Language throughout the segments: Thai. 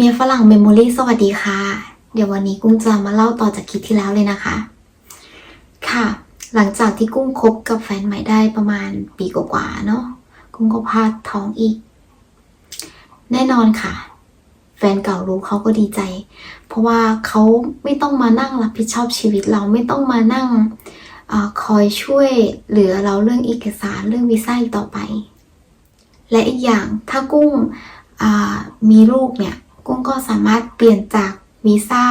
เมียฝรั่งเมมโมรี่สวัสดีค่ะ เดี๋ยววันนี้กุ้งจะมาเล่าต่อจากคลิปที่แล้วเลยนะคะ ค่ะ หลังจากที่กุ้งคบกับแฟนใหม่ได้ประมาณปีกว่าๆเนาะกุ้งก็พลาดท้องอีก แน่นอนค่ะ แฟนเก่ารู้เขาก็ดีใจ เพราะว่าเขาไม่ต้องมานั่งรับผิดชอบชีวิตเราไม่ต้องมานั่งอคอยช่วยเหลือเราเรื่องเอกสารเรื่องวีซ่าอีกต่อไป และอีกอย่างถ้ากุ้งมีลูกเนี่ย กุ้งก็สามารถเปลี่ยนจากวีซ่า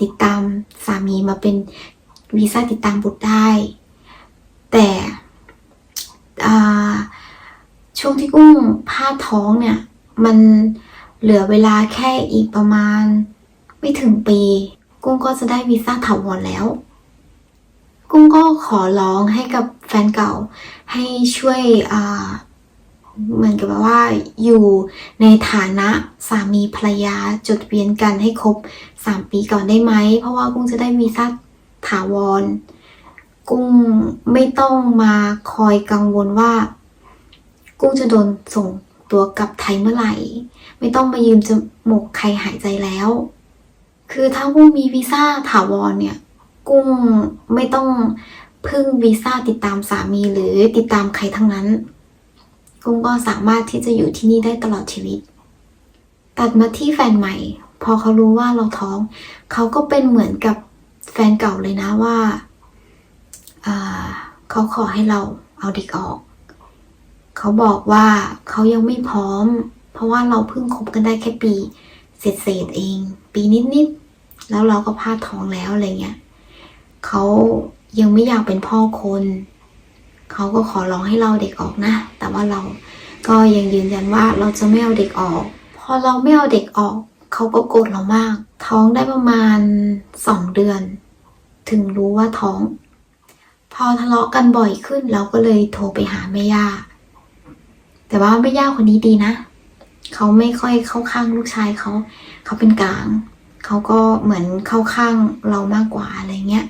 ติดตามสามีมาเป็นวีซ่าติดตามบุตรได้ แต่ช่วงที่กุ้งพลาดท้องเนี่ย มันเหลือเวลาแค่อีกประมาณไม่ถึงปี กุ้งก็จะได้วีซ่าถาวรแล้ว กุ้งก็ขอร้องให้กับแฟนเก่าให้ช่วยอ่า เหมือนกับว่าอยู่ในฐานะสามีภรรยาจดเบียนกันให้ครบ 3 ปีก่อนได้ไหม เพราะว่ากุ้งจะได้วีซ่าถาวร กุ้งไม่ต้องมาคอยกังวลว่า กุ้งจะโดนส่งตัวกลับไทยเมื่อไหร่ ไม่ต้องมายืมจมูกใครหายใจแล้ว คือถ้ากุ้งมีวีซ่าถาวรเนี่ย กุ้งไม่ต้องพึ่งวีซ่าติดตามสามีหรือติดตามใครทั้งนั้น กุ้งก็สามารถที่จะอยู่ที่นี่ได้ตลอดชีวิต ตัดมาที่แฟนใหม่ พอเขารู้ว่าเราท้อง เขาก็เป็นเหมือนกับแฟนเก่าเลยนะว่าเขาขอให้เราเอาเด็กออก เขาบอกว่าเขายังไม่พร้อม เพราะว่าเราเพิ่งคบกันได้แค่ปีเศษเอง ปีนิดๆแล้วเราก็พลาดท้องแล้วอะไรเงี้ยเขายังไม่อยากเป็นพ่อคน เขาก็ขอร้องให้เราเด็กออกนะ แต่ว่าเราก็ยังยืนยันว่าเราจะไม่เอาเด็กออก พอเราไม่เอาเด็กออก เขาก็โกรธเรามาก ท้องได้ประมาณสองเดือน ถึงรู้ว่าท้อง พอทะเลาะกันบ่อยขึ้นเราก็เลยโทรไปหาแม่ย่า แต่ว่าแม่ย่าคนนี้ดีนะ เขาไม่ค่อยเข้าข้างลูกชายเขา เขาเป็นกลาง เขาก็เหมือนเข้าข้างเรามากกว่าอะไรเงี้ย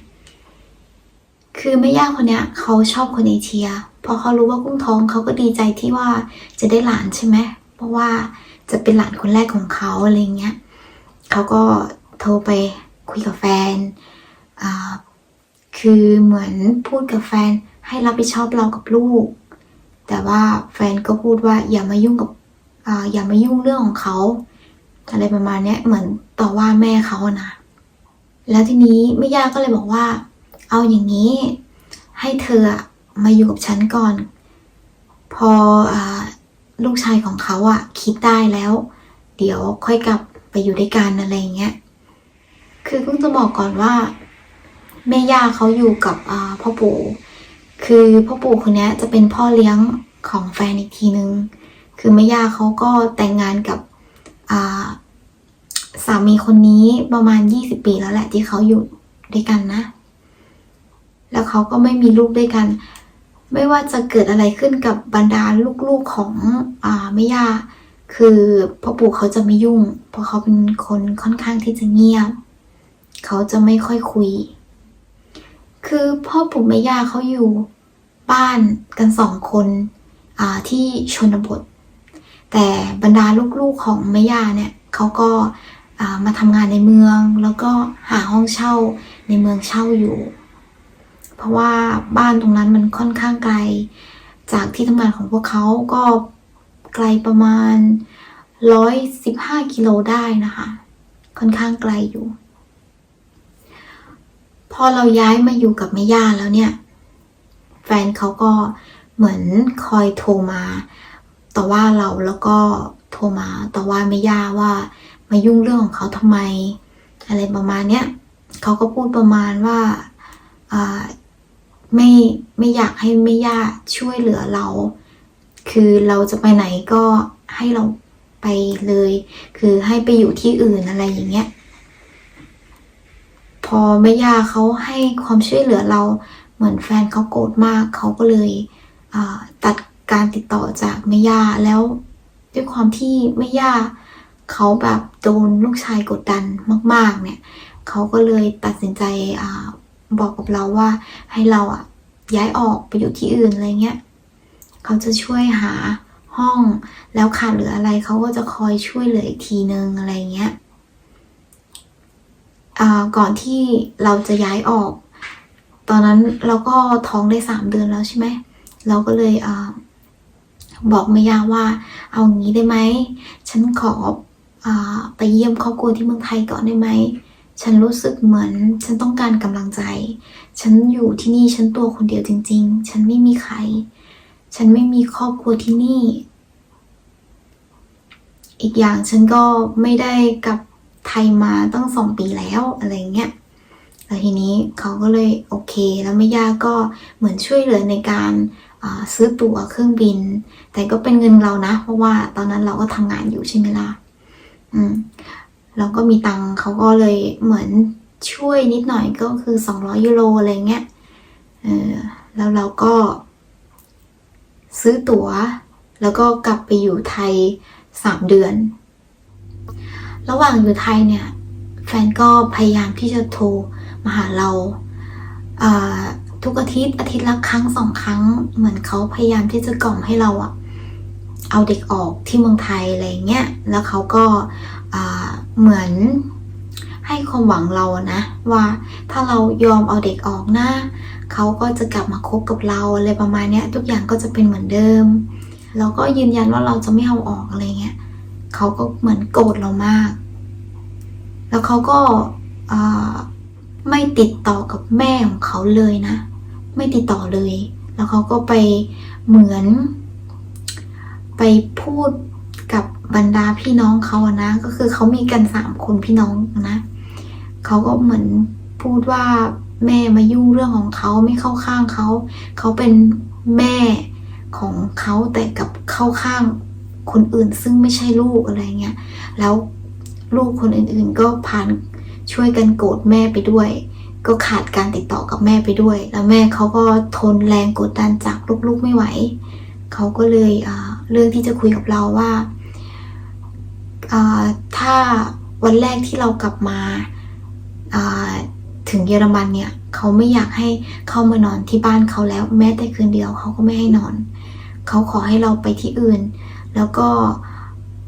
คือแม่ย่าคนเนี้ยเขาชอบคนเอเชีย พอเขารู้ว่ากุ้งท้องเขาก็ดีใจที่ว่าจะได้หลานใช่ไหม เพราะว่าจะเป็นหลานคนแรกของเขาอะไรเงี้ยเขาก็โทรไปคุยกับแฟน คือเหมือนพูดกับแฟนให้รับผิดชอบเรากับลูก แต่ว่าแฟนก็พูดว่าอย่ามายุ่งกับออย่ามายุ่งเรื่องของเขา อะไรประมาณนี้เหมือนต่อว่าแม่เขานะ แล้วทีนี้แม่ย่าก็เลยบอกว่า เอาอย่างนี้ ให้เธอมาอยู่กับฉันก่อน พออลูกชายของเขาอะคิดได้แล้ว เดี๋ยวค่อยกลับไปอยู่ด้วยกันอะไรอย่างเงี้ย คือกุ้งจะบอกก่อนว่าแม่ย่าเขาอยู่กับพ่อปู่คือพ่อปู่คนนี้จะเป็นพ่อเลี้ยงของแฟนอีกทีนึง คือแม่ย่าเขาก็แต่งงานกับสามีคนนี้ประมาณ 20 ปีแล้วแหละที่เขาอยู่ด้วยกันนะ แล้วเขาก็ไม่มีลูกด้วยกัน ไม่ว่าจะเกิดอะไรขึ้นกับบรรดาลูกๆของอ่าแม่ย่าคือพ่อปู่เขาจะไม่ยุ่ง เพราะเขาเป็นคนค่อนข้างที่จะเงียบ เขาจะไม่ค่อยคุย คือพ่อปู่แม่ย่าเขาอยู่บ้านกันสองคนที่ชนบท แต่บรรดาลูกๆของแม่ย่าเนี่ยเขาก็มาทำงานในเมือง แล้วก็หาห้องเช่าในเมืองเช่าอยู่ เพราะว่าบ้านตรงนั้นมันค่อนข้างไกล จากที่ทำงานของพวกเขาก็ไกลประมาณร้อยสิบห้ากิโลได้นะคะ ค่อนข้างไกลอยู่ พอเราย้ายมาอยู่กับแม่ย่าแล้วเนี่ย แฟนเขาก็เหมือนคอยโทรมาต่อว่าเราแล้วก็โทรมาต่อว่าแม่ย่าว่ามายุ่งเรื่องของเขาทำไม อะไรประมาณเนี้ยเขาก็พูดประมาณว่าอ่า ไม่ไม่อยากให้แม่ย่าช่วยเหลือเรา คือเราจะไปไหนก็ให้เราไปเลย คือให้ไปอยู่ที่อื่นอะไรอย่างเงี้ย พอแม่ย่าเขาให้ความช่วยเหลือเรา เหมือนแฟนเขาโกรธมากเขาก็เลยตัดการติดต่อจากแม่ย่าแล้วด้วยความที่แม่ย่าเขาแบบโดนลูกชายกดดันมาก ๆ เนี่ยเขาก็เลยตัดสินใจ บอกกับเราว่าให้เราอะย้ายออกไปอยู่ที่อื่นอะไรเงี้ยเขาจะช่วยหาห้องแล้วขาดเหลืออะไรเขาก็จะคอยช่วยเหลืออีกทีนึงอะไรเงี้ยอ่าก่อนที่เราจะย้ายออก ตอนนั้นเราก็ท้องได้สามเดือนแล้วใช่ไหมเราก็เลยอ่าบอกแม่ย่าว่า เอางี้ได้ไหม ฉันขออาไปเยี่ยมครอบครัวที่เมืองไทยก่อนได้ไหม ฉันรู้สึกเหมือน ฉันต้องการกำลังใจ ฉันอยู่ที่นี่ฉันตัวคนเดียวจริง ๆ ฉันไม่มีใคร ฉันไม่มีครอบครัวที่นี่ อีกอย่างฉันก็ไม่ได้กลับไทยมาตั้งสองปีแล้วอะไรเงี้ยแล้วทีนี้เขาก็เลยโอเค แล้วแม่ย่าก็เหมือนช่วยเหลือในการซื้อตั๋วเครื่องบิน แต่ก็เป็นเงินเรานะ เพราะว่าตอนนั้นเราก็ทำงานอยู่ใช่ไหมล่ะอืม เราก็มีตังค์เขาก็เลยเหมือนช่วยนิดหน่อยก็คือ 200 ยูโรอะไรเงี้ยเออแล้วเราก็ ซื้อตั๋ว แล้วก็กลับไปอยู่ไทยสามเดือน ระหว่างอยู่ไทยเนี่ย แฟนก็พยายามที่จะโทรมาหาเราาทุกอาทิตย์อาทิตย์ละครั้งสองครั้ง เหมือนเขาพยายามที่จะกล่อมให้เราอะเอาเด็กออกที่เมืองไทยอะไรเงี้ย แล้วเขาก็ เหมือนให้ความหวังเรานะว่าถ้าเรายอมเอาเด็กออกนะเขาก็จะกลับมาคบกับเราอะไรประมาณนี้ทุกอย่างก็จะเป็นเหมือนเดิมเราก็ยืนยันว่าเราจะไม่เอาออกอะไรเงี้ยเขาก็เหมือนโกรธเรามาก แล้วเขาก็ไม่ติดต่อกับแม่ของเขาเลยนะ ไม่ติดต่อเลย แล้วเขาก็ไปเหมือน ไปพูด บรรดาพี่น้องเขาอะนะก็คือเขามีกันสามคนพี่น้องนะเขาก็เหมือนพูดว่าแม่มายุ่งเรื่องของเขาไม่เข้าข้างเขาเขาเป็นแม่ของเขาแต่กับเข้าข้างคนอื่นซึ่งไม่ใช่ลูกอะไรเงี้ยแล้วลูกคนอื่นๆก็ผ่านช่วยกันโกรธแม่ไปด้วย ก็ขาดการติดต่อกับแม่ไปด้วย แล้วแม่เขาก็ทนแรงกดดันจากลูกๆไม่ไหวเขาก็เลยเรื่องที่จะคุยกับเราว่า ถ้าวันแรกที่เรากลับมาถึงเยอรมันเนี่ยเขาไม่อยากให้เข้ามานอนที่บ้านเขาแล้ว แม้แต่คืนเดียวเขาก็ไม่ให้นอน เขาขอให้เราไปที่อื่น แล้วก็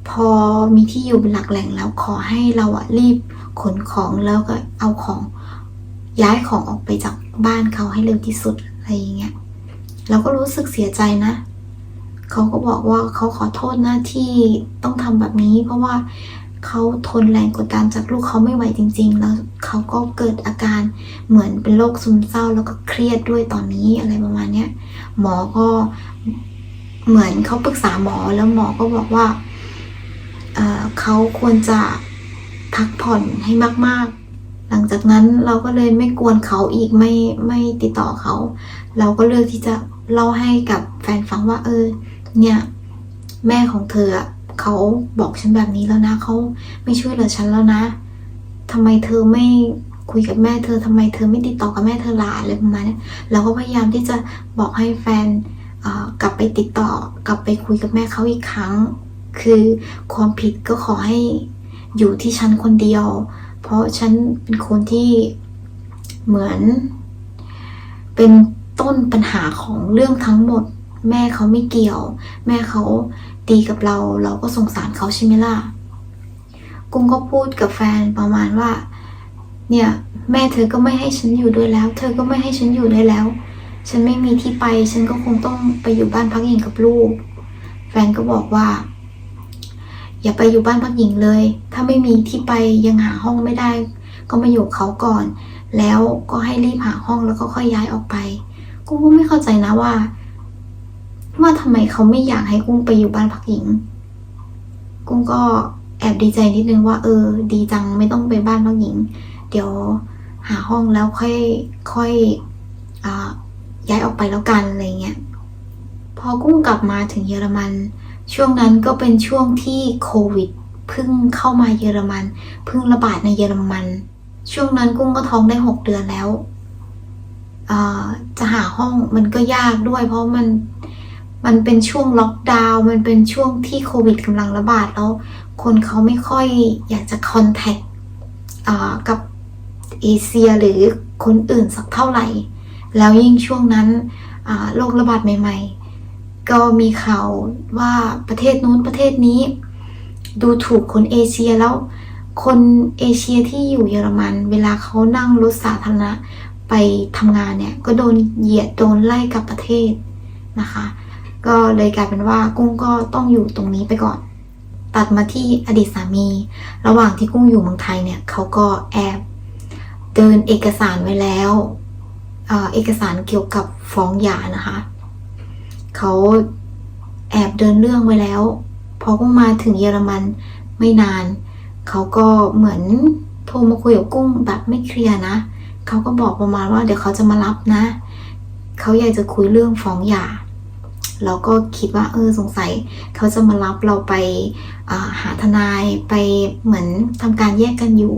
พอมีที่อยู่เป็นหลักแหล่งแล้วขอให้เราอะรีบขนของแล้วก็เอาของย้ายของออกไปจากบ้านเขาให้เร็วที่สุดอะไรอย่างเงี้ยเราก็รู้สึกเสียใจนะ เขาก็บอกว่าเขาขอโทษหนะที่ต้องทำแบบนี้ เพราะว่าเขาทนแรงกดดันจากลูกเขาไม่ไหวจริง ๆ แล้วเขาก็เกิดอาการเหมือนเป็นโรคซึมเศร้าแล้วก็เครียดด้วยตอนนี้อะไรประมาณเนี้ยหมอก็เหมือนเขาปรึกษาหมอแล้วหมอก็บอกว่าเเขาควรจะพักผ่อนให้มาก ๆ หลังจากนั้นเราก็เลยไม่กวนเขาอีกไม่ไม่ติดต่อเขา เราก็เลือกที่จะเล่าให้กับแฟนฟังว่าเออ เนี่ยแม่ของเธออะเขาบอกฉันแบบนี้แล้วนะเขาไม่ช่วยเหลือฉันแล้วนะทำไมเธอไม่คุยกับแม่เธอทำไมเธอไม่ติดต่อกับแม่เธอล่ะอะไรประมาณนี้เราก็พยายามที่จะบอกให้แฟนกลับไปติดต่อกลับไปคุยกับแม่เขาอีกครั้ง คือความผิดก็ขอให้อยู่ที่ฉันคนเดียว เพราะฉันเป็นคนที่เหมือนเป็นต้นปัญหาของเรื่องทั้งหมด แม่เขาไม่เกี่ยว แม่เขาดีกับเรา เราก็สงสารเขาใช่ไหมล่ะกุ้งก็พูดกับแฟนประมาณว่า เนี่ยแม่เธอก็ไม่ให้ฉันอยู่ด้วยแล้ว เธอก็ไม่ให้ฉันอยู่ด้วยแล้ว ฉันไม่มีที่ไป ฉันก็คงต้องไปอยู่บ้านพักหญิงกับลูก แฟนก็บอกว่า อย่าไปอยู่บ้านพักหญิงเลย ถ้าไม่มีที่ไปยังหาห้องไม่ได้ ก็มาอยู่เขาก่อน แล้วก็ให้รีบหาห้องแล้วก็ค่อยย้ายออกไปกุ้งก็ไม่เข้าใจนะว่า ว่าทำไมเขาไม่อยากให้กุ้งไปอยู่บ้านพักหญิง กุ้งก็แอบดีใจนิดนึงว่า เออ ดีจังไม่ต้องไปบ้านพักหญิง เดี๋ยวหาห้องแล้วค่อยค่อยอย้ายออกไปแล้วกันอะไรเงี้ยพอกุ้งกลับมาถึงเยอรมัน ช่วงนั้นก็เป็นช่วงที่โควิดเพิ่งเข้ามาเยอรมันเพิ่งระบาดในเยอรมัน ช่วงนั้นกุ้งก็ท้องได้หกเดือนแล้วจะหาห้องมันก็ยากด้วย เพราะมัน มันเป็นช่วงล็อกดาวน์มันเป็นช่วงที่โควิดกำลังระบาดแล้ว คนเขาไม่ค่อยอยากจะคอนแทคกับเอเชียหรือคนอื่นสักเท่าไหร่ แล้วยิ่งช่วงนั้นโรคระบาดใหม่ ๆ ก็มีข่าวว่าประเทศนู้นประเทศนี้ ดูถูกคนเอเชียแล้วคนเอเชียที่อยู่เยอรมัน เวลาเขานั่งรถสาธารณะไปทำงานเนี่ย ก็โดนเหยียดโดนไล่กลับประเทศนะคะ ก็เลยกลายเป็นว่ากุ้งก็ต้องอยู่ตรงนี้ไปก่อน ตัดมาที่อดีตสามี ระหว่างที่กุ้งอยู่เมืองไทยเนี่ยเขาก็แอบเดินเอกสารไว้แล้วเอเอกสารเกี่ยวกับฟ้องหย่านะคะ เขาแอบเดินเรื่องไว้แล้ว พอกุ้งมาถึงเยอรมันไม่นาน เขาก็เหมือนโทรมาคุยกับกุ้งแบบไม่เคลียร์นะ เขาก็บอกประมาณว่าเดี๋ยวเขาจะมารับนะ เขาอยากจะคุยเรื่องฟ้องหย่า เราก็คิดว่าเออสงสัยเขาจะมารับเราไปาหาทนายไปเหมือนทำการแยกกันอยู่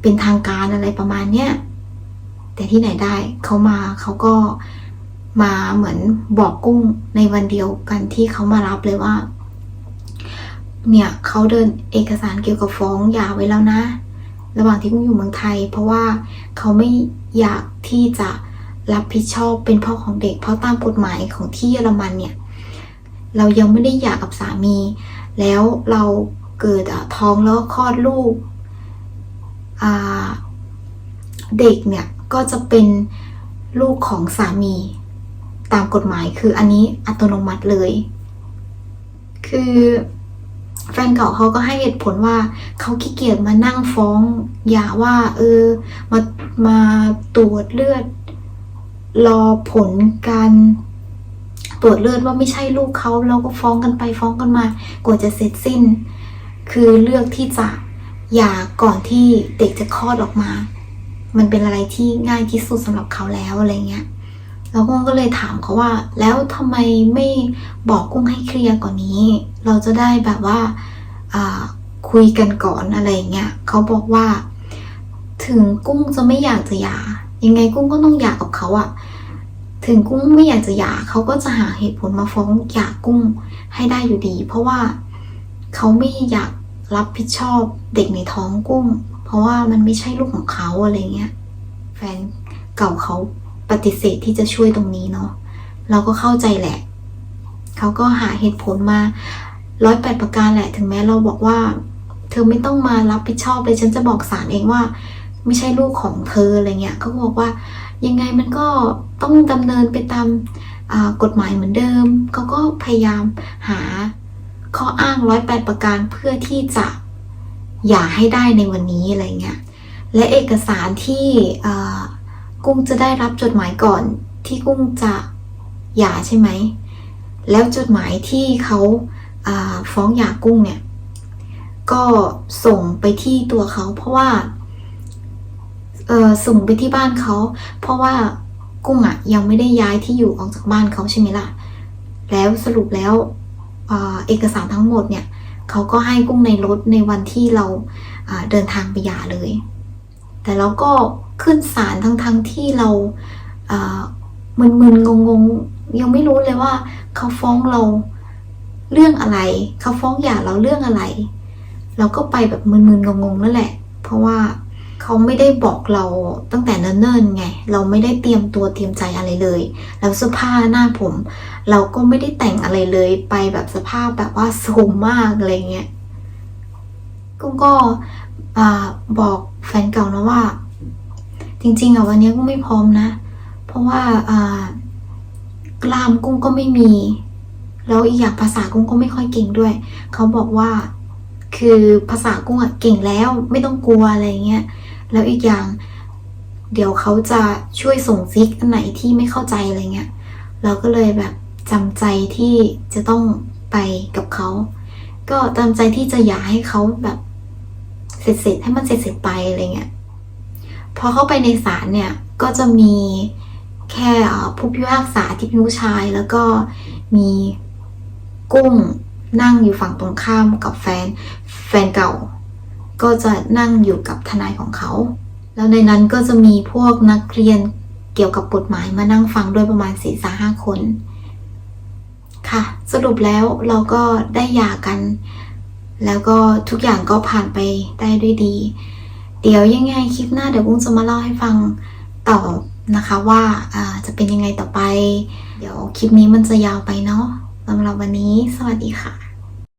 เป็นทางการอะไรประมาณเนี้ยแต่ที่ไหนได้เขามาเขาก็มาเหมือนบอกกุ้งในวันเดียวกันที่เขามารับเลยว่า เนี่ยเขาเดินเอกสารเกี่ยวกับฟ้องหย่าไว้แล้วนะ ระหว่างที่กุ้งอยู่เมืองไทย เพราะว่าเขาไม่อยากที่จะ รับผิดชอบเป็นพ่อของเด็ก เพราะตามกฎหมายของที่เยอรมันเนี่ย เรายังไม่ได้หย่ากับสามี แล้วเราเกิดท้องแล้วคลอดลูกเด็กเนี่ยก็จะเป็นลูกของสามี ตามกฎหมายคืออันนี้อัตโนมัติเลย คือแฟนเก่าเขาก็ให้เหตุผลว่าเขาขี้เกียจมานั่งฟ้องหย่าว่า เออ มามาตรวจเลือด รอผลการตรวจเลือดว่าไม่ใช่ลูกเขาเราก็ฟ้องกันไปฟ้องกันมากว่าจะเสร็จสิ้น คือเลือกที่จะหย่าก่อนที่เด็กจะคลอดออกมา มันเป็นอะไรที่ง่ายที่สุดสำหรับเขาแล้วอะไรเงี้ยแล้วกุ้งก็เลยถามเขาว่า แล้วทำไมไม่บอกกุ้งให้เคลียร์ก่อนนี้ เราจะได้แบบว่าคุยกันก่อนอะไรเงี้ยเขาบอกว่า ถึงกุ้งจะไม่อยากจะหย่ายังไงกุ้งก็ต้องหย่ากับเขาอะ ถึงกุ้งไม่อยากจะหย่าเขาก็จะหาเหตุผลมาฟ้องหย่ากุ้งให้ได้อยู่ดี เพราะว่าเขาไม่อยากรับผิดชอบเด็กในท้องกุ้ง เพราะว่ามันไม่ใช่ลูกของเขาอะไรเงี้ย แฟนเก่าเขาปฏิเสธที่จะช่วยตรงนี้เนาะเราก็เข้าใจแหละ เขาก็หาเหตุผลมาร้อยแปดประการแหละ ถึงแม้เราบอกว่า เธอไม่ต้องมารับผิดชอบเลยฉันจะบอกศาลเองว่า ไม่ใช่ลูกของเธออะไรเงี้ยเขาบอกว่า ยังไงมันก็ต้องดำเนินไปตามกฎหมายเหมือนเดิม เขาก็พยายามหาข้ออ้างร้อยแปดประการเพื่อที่จะอย่าให้ได้ในวันนี้อะไรเงี้ย และเอกสารที่กุ้งจะได้รับจดหมายก่อนที่กุ้งจะหย่าใช่ไหม แล้วจดหมายที่เขาาฟ้องหย่ากุ้งเนี่ย ก็ส่งไปที่ตัวเขาเพราะว่า เออส่งไปที่บ้านเขา เพราะว่ากุ้งอะยังไม่ได้ย้ายที่อยู่ออกจากบ้านเขาใช่ไหมล่ะ แล้วสรุปแล้วอ่าเอกสารทั้งหมดเนี่ยเขาก็ให้กุ้งในรถในวันที่เราเดินทางไปหย่าเลย แต่เราก็ขึ้นศาลทั้งๆทที่เราอ่ามึนๆงงๆ ยังไม่รู้เลยว่าเขาฟ้องเราเรื่องอะไร เขาฟ้องหย่าเราเรื่องอะไร เราก็ไปแบบมึนๆงงๆนั่นแหละ เพราะว่า เขาไม่ได้บอกเราตั้งแต่เนิ่นๆไง เราไม่ได้เตรียมตัวเตรียมใจอะไรเลย แล้วเสื้อผ้าหน้าผม เราก็ไม่ได้แต่งอะไรเลยไปแบบสภาพแบบว่าโซมมากอะไรเงี้ยกุ้งก็อบอกแฟนเก่านะว่า จริง ๆอะวันนี้กุ้งไม่พร้อมนะ เพราะว่าอ่ากล้ามกุ้งก็ไม่มี แล้วอีกอย่างภาษากุ้งก็ไม่ค่อยเก่งด้วย เขาบอกว่าคือภาษากุ้งอะเก่งแล้วไม่ต้องกลัวอะไรเงี้ย แล้วอีกอย่าง เดี๋ยวเขาจะช่วยส่งซิกอันไหนที่ไม่เข้าใจอะไรเงี้ย เราก็เลยแบบจำใจที่จะต้องไปกับเขา ก็จำใจที่จะอยากให้เขาแบบเสร็จๆให้มันเสร็จๆไปอะไรเงี้ย พอเข้าไปในศาลเนี่ยก็จะมีแค่ผู้พิพากษาที่เป็นผู้ชาย แล้วก็มีกุ้งนั่งอยู่ฝั่งตรงข้ามกับแฟนแฟนเก่า ก็จะนั่งอยู่กับทนายของเขา แล้วในนั้นก็จะมีพวกนักเรียนเกี่ยวกับกฎหมายมานั่งฟังด้วยประมาณสี่สาห้าคน ค่ะ สรุปแล้วเราก็ได้หย่ากัน แล้วก็ทุกอย่างก็ผ่านไปได้ด้วยดี เดี๋ยวยังไงคลิปหน้าเดี๋ยวกุ้งจะมาเล่าให้ฟังต่อนะคะว่าอ่าจะเป็นยังไงต่อไป เดี๋ยวคลิปนี้มันจะยาวไปเนาะสำหรับวันนี้ สวัสดีค่ะ